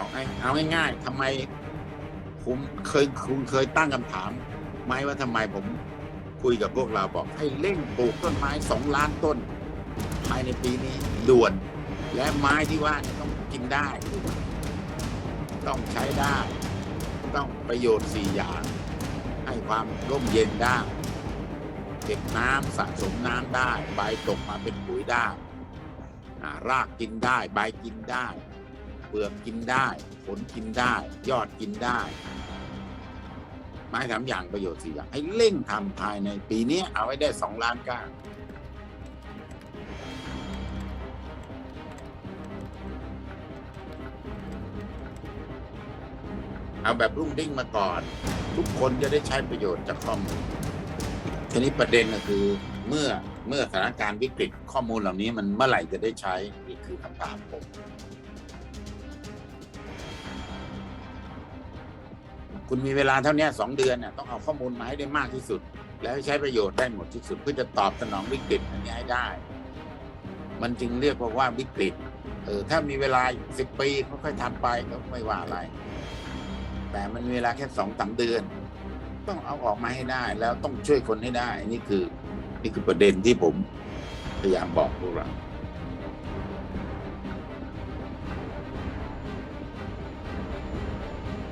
เอาง่ายเอาง่ายๆทำไมผมเคยคุณเคยตั้งคำถามไหมว่าทำไมผมคุยกับพวกเราบอกให้เร่งปลูกต้นไม้สองล้านต้น ภายในปีนี้ด่วน และไม้ที่ว่าเนี่ยต้องกินได้ ต้องใช้ได้ ต้องประโยชน์สี่อย่าง ให้ความร่มเย็นได้เก็บน้ำสะสมน้ำได้ ใบตกมาเป็นปุ๋ยได้รากกินได้ ใบกินได้ เปลือกกินได้ ผลกินได้ ยอดกินได้ ไม้สามอย่างประโยชน์สี่อย่างให้เร่งทำภายในปีนี้เอาไว้ได้สองล้านก้าเอาแบบรุ่งริ่งมาก่อน ทุกคนจะได้ใช้ประโยชน์จากข้อมูลทีนี้ประเด็นก็คือเมื่อเมื่อสถานการณ์วิกฤตข้อมูลเหล่านี้มันเมื่อไหร่จะได้ใช้นี่คือคำถามผม คุณมีเวลาเท่านี้สองเดือนน่ะต้องเอาข้อมูลมาให้ได้มากที่สุด แล้วใช้ประโยชน์ได้หมดที่สุดเพื่อจะตอบสนองวิกฤตอันนี้ให้ได้ มันจึงเรียกว่าว่าวิกฤตเออถ้ามีเวลาสิบปีค่อยๆทำไปก็ไม่ว่าอะไร แต่มันมีเวลาแค่สองสามเดือน ต้องเอาออกมาให้ได้ แล้วต้องช่วยคนให้ได้ นี่คือ นี่คือประเด็นที่ผมพยายามบอกพวกเรา